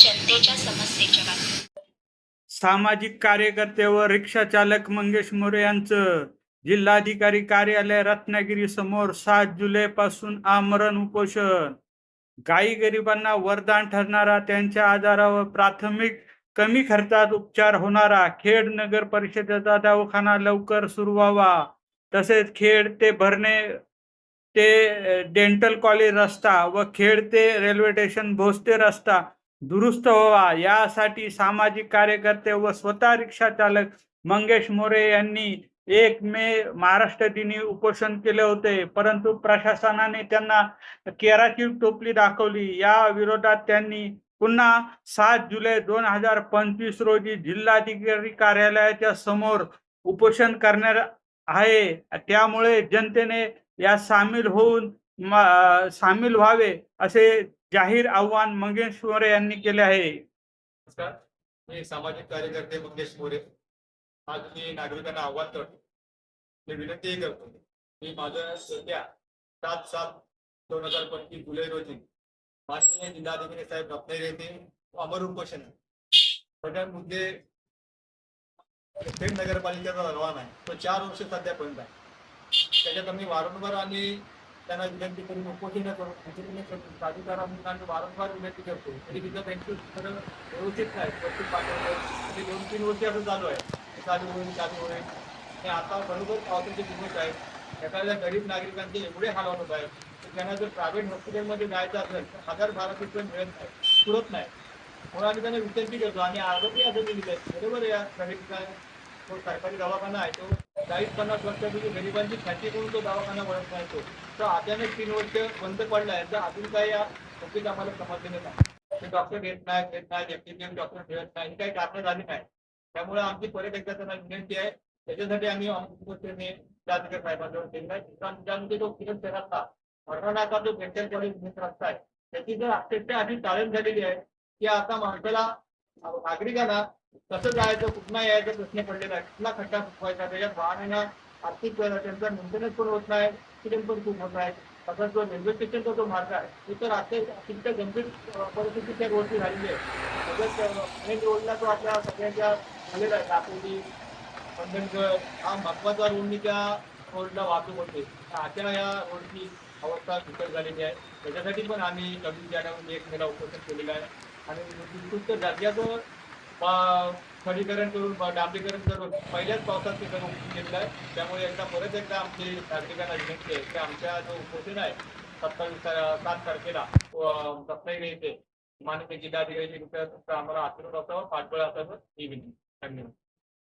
जनतेच्या समस्येच्या बातम्या सामाजिक कार्यकर्ते व रिक्षा चालक मंगेश मोरे यांचं जिल्हाधिकारी कार्यालय रत्नागिरी समोर सात जुलै पासून आमरण उपोषण. गायी गरिबांना वरदान ठरणारा त्यांच्या आजारावर प्राथमिक कमी खर्चात उपचार होणारा खेड नगर परिषदेचा दवाखाना लवकर सुरू व्हावा. तसेच खेड ते भरणे ते डेंटल कॉलेज रस्ता व खेड ते रेल्वे स्टेशन भोसते रस्ता दुरुस्त व्हावा. यासाठी सामाजिक कार्यकर्ते व स्वतः रिक्षा चालक मंगेश मोरे यांनी एक मे महाराष्ट्र दिनी उपोषण केले होते. परंतु प्रशासनाने त्यांना केराची टोपली दाखवली. या विरोधात त्यांनी पुन्हा सात जुलै दोन हजार पंचवीस रोजी जिल्हाधिकारी कार्यालयाच्या समोर उपोषण करणार आहे. त्यामुळे जनतेने यात सामील होऊन सामील व्हावे असे जाहीर आव्हान मंगेश मोरे यांनी केले आहे. नमस्कार. मी सामाजिक कार्यकर्ते मंगेश मोरे आज मी नागरिकांना आव्हान करतो. मी विनंती करतो. मी माझं सध्या सात सात दोन हजार पंचवीस जुलै रोजी माननीय जिल्हाधिकारी साहेब रत्नागिरी येथे अमर उपोषण. आहे. मुद्दे नगरपालिकेचा रवाना आहे. तो चार वर्ष सध्या बंद आहे. त्याच्यात आम्ही वारंवार आणि त्यांना विनंती करून उपोषण करून उपोषण म्हणजे करतो प्राधिकारांना वारंवार विनंती करतो. तरी तिथं त्यांची खरं व्यवस्थित नाही व्यवस्थित पाठवलं ते म्हणजे दोन तीन वर्ष असं चालू आहे. चालू होईल चालू होईल. आणि आता बरोबर पावसाचे दिवस आहेत. एखाद्या गरीब नागरिकांचे एवढे हाल होत आहेत. की त्यांना जर प्रायव्हेट हॉस्पिटलमध्ये जायचं असेल तर हजार बारा रुपये मिळत नाही. पुरत नाही. म्हणून आम्ही त्यांना विनंती करतो. आणि आरोपी असं दिलेलं आहे बरोबर या गरीब तो सरकारी दवाखाना आहे तो चाळीस पन्नास वर्षापूर्वी गरिबांची खाती करून तो दवाखाना वळत राहतो. तर अचानक तीन वर्ष बंद पडला आहे. तर अजून काही या गोष्टीत आम्हाला समजलेलं नाही ते डॉक्टर घेत नाही घेत नाही एफटीपीएम डॉक्टर ठेवत नाही. ही काही कारणं झाली नाही. त्यामुळे आमची परत एकदा त्यांना विनंती आहे. त्याच्यासाठी आम्ही अमृतसरने जाधकर साहेबांजवळ केलेला आहे. दुसरा ज्यामध्ये तो किरण शहरातला वर्णनाचा जो डेंटल कॉलेज रस्ता आहे त्याची जर अक्षरशः अशी ताळण झालेली आहे की आता माणसाला नागरिकांना कसं जायचं कुठं यायचा प्रश्न पडलेला आहे कुठला खड्डा फुकवायचा त्याच्यात वाहनांना आर्थिक त्यांचा मेंटेनन्स पण होत नाही ऍक्सिडेंट पण खूप होत आहे तसाच जो रेल्वे स्टेशनचा जो मार्ग आहे तो तर अत्यंत अत्यंत गंभीर परिस्थिती त्या रोडची झालेली आहे. तसंच मेन रोडला तो आपल्या सगळ्यांच्या झालेला आहे. दापोली पंढरगड हा महत्त्वाचा रोडनी त्या रोडला वाहतूक होते. तर आता या रोडची अवस्था बिकट झालेली आहे. त्याच्यासाठी पण आम्ही कमी जाण्यामध्ये एक मेला उपस्थित केलेला आहे. आणि उत्कृष्ट दर्जाचं खडीकरण करून डांबरीकरण करून पहिल्याच पावसात ते करून घेतलं आहे त्यामुळे एकदा परत एकदा आमची नागरिकांना विनंती आहे की आमच्या जो उपोषण आहे सत्तावीस सात तारखेला अं, रत्नागिरी येथे माननीय जिल्हाधिकारी आम्हाला आशीर्वाद असावा पाठबळ असावं ही विनंती.